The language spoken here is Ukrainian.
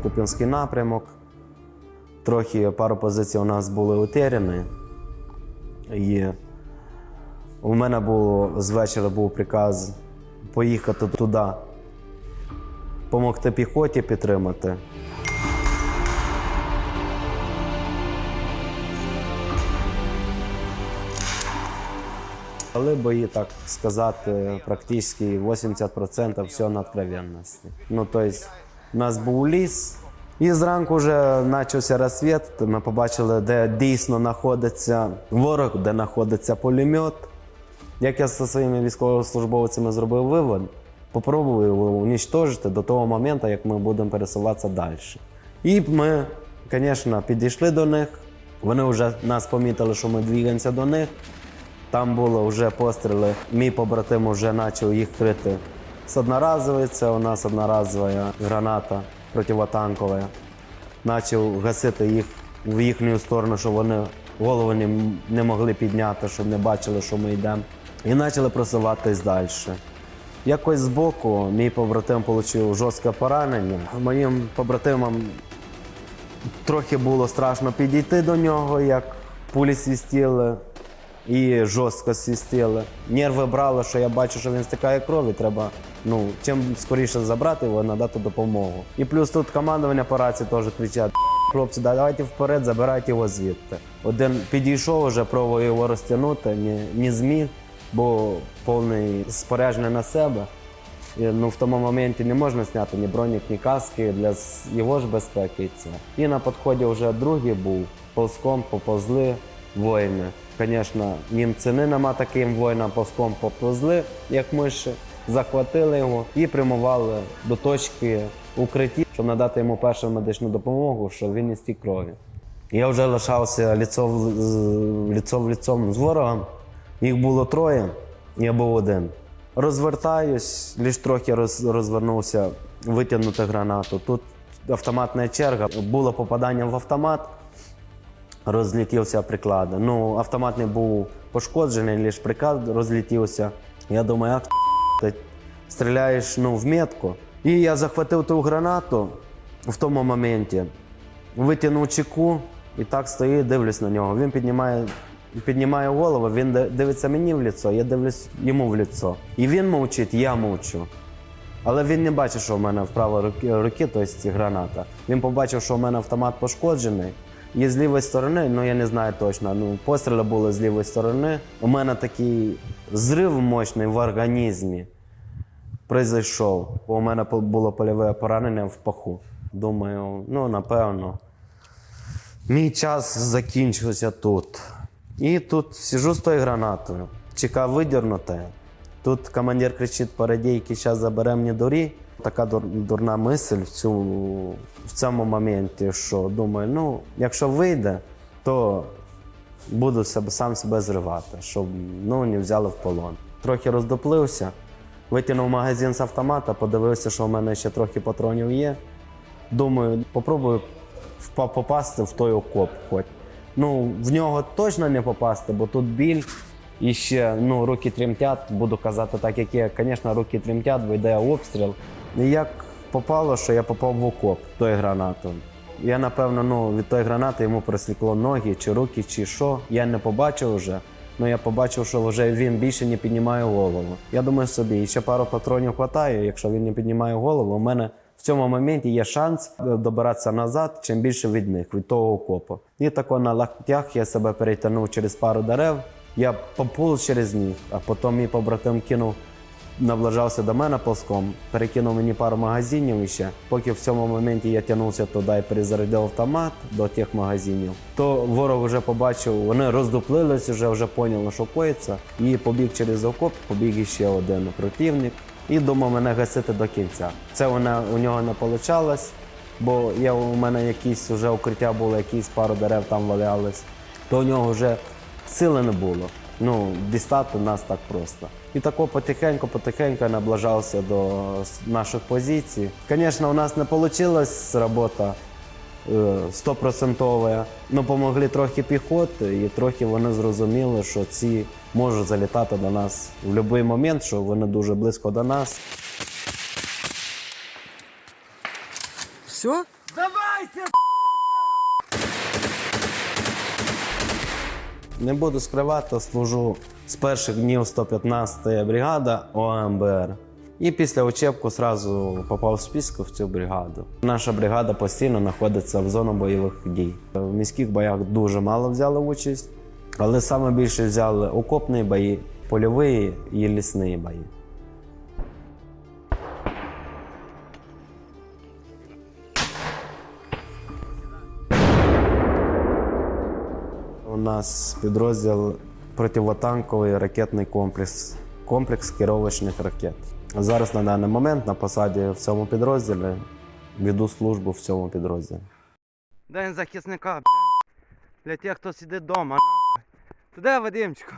Куп'янський напрямок. Трохи пару позицій у нас були утеряні. І у мене було з вечора був приказ поїхати туди, допомогти піхоті підтримати. Але бої, так сказати, практично 80% все на откровенності. Ну, тобто, у нас був ліс, і зранку вже почався розсвіт. Ми побачили, де дійсно знаходиться ворог, де знаходиться пулемет. Як я зі своїми військовослужбовцями зробив вивод, попробую його унічтожити до того моменту, як ми будемо пересуватися далі. І ми, звісно, підійшли до них. Вони вже нас помітили, що ми двигаємося до них. Там було вже постріли. Мій побратим вже почав їх крити з одноразової. Це у нас одноразова граната противотанкова. Почав гасити їх в їхню сторону, щоб вони голову не, не могли підняти, щоб не бачили, що ми йдемо. І почали просуватись далі. Якось збоку мій побратим отримав жорстке поранення. Моїм побратимам трохи було страшно підійти до нього, як пулі свістіли і жорстко свістіли. Нерви брало, що я бачу, що він стикає крові. Треба ну, чим скоріше забрати його, надати допомогу. І плюс тут командування по рації теж кричать. Хлопці, давайте вперед, забирайте його звідти. Один підійшов вже, пробував його розтягнути, не, не зміг, бо повний споряджений на себе. І, ну, в тому моменті не можна зняти ні бронік, ні каски для його ж безпеки. Це. І на підході вже другий був, ползком поповзли воїни. Звісно, їм ціни нема таким воїнам, ползком поповзли, як миші, захватили його і прямували до точки укритті, щоб надати йому першу медичну допомогу, щоб він не крові. Я вже лишався ліцо ліцо в ліцом з ворогом. Їх було троє, я був один. Розвертаюсь, лише трохи роз, розвернувся витягнути гранату. Тут автоматна черга. Було попадання в автомат, розлетівся приклад. Ну, автомат не був пошкоджений, лише приклад розлетівся. Я думаю, ах, ти стріляєш ну, в метку. І я захватив ту гранату в тому моменті, витягнув чеку і так стоїть, дивлюсь на нього. Він піднімає, піднімає голову, він дивиться мені в лицо, я дивлюсь йому в лицо. І він мовчить, я мовчу. Але він не бачив, що в мене вправо руки, руки тобто граната. Він побачив, що в мене автомат пошкоджений. І з лівої сторони, ну я не знаю точно, ну постріли були з лівої сторони. У мене такий зрив мощний в організмі произойшов. Бо у мене було польове поранення в паху. Думаю, ну напевно, мій час закінчився тут. І тут сижу з тою гранатою, чека видірнута. Тут командир кричить по радійки, зараз забере мені дурі. Така дурна мисль в, цю, в цьому моменті, що думаю, ну, якщо вийде, то буду себе, сам себе зривати, щоб ну, не взяли в полон. Трохи роздоплився, витягнув магазин з автомата, подивився, що в мене ще трохи патронів є. Думаю, попробую попасти в той окоп хоч. Ну, в нього точно не попасти, бо тут біль і ще ну, руки тремтять, буду казати так, як є. Звісно, руки тремтять, бо йде обстріл. Як попало, що я попав в окоп тою гранатою. Я, напевно, ну, від тої гранати йому присвікло ноги, чи руки, чи що. Я не побачив вже. Ну я побачив, що вже він більше не піднімає голову. Я думаю собі, ще пару патронів хватає. Якщо він не піднімає голову, у мене в цьому моменті є шанс добиратися назад, чим більше від них, від того окопу. І тако на локтях я себе перетягнув через пару дерев. Я поповз через них, а потім мій побратим кинув наближався до мене ползком, перекинув мені пару магазинів іще. Поки в цьому моменті я тягнувся туди і перезарядив автомат до тих магазинів, то ворог вже побачив, вони роздуплились, вже, вже поняли, що коїться, і побіг через окоп, побіг іще один противник. І думав мене гасити до кінця. Це вона, у нього не вийшло, бо я, у мене якісь вже укриття було, якісь пару дерев там валялись, то у нього вже сили не було. Ну, дістати нас так просто. І тако потихеньку, потихеньку наближався до наших позицій. Звісно, у нас не вийшла робота е, стопроцентова. Ну, помогли трохи піхоти, і трохи вони зрозуміли, що ці можуть залітати до нас в будь-який момент, що вони дуже близько до нас. Все? Не буду скривати, служу з перших днів 115 бригада ОМБР. І після учебку сразу попав в списку в цю бригаду. Наша бригада постійно знаходиться в зоні бойових дій. В міських боях дуже мало взяли участь, але саме більше взяли окопні бої, польові і лісні бої. У нас підрозділ противотанковий ракетний комплекс, комплекс керовочних ракет. Зараз на даний момент на посаді в цьому підрозділі веду службу в цьому підрозділі. День захисника, блядь. Для тих, хто сидить вдома. Туди, Вадимчику.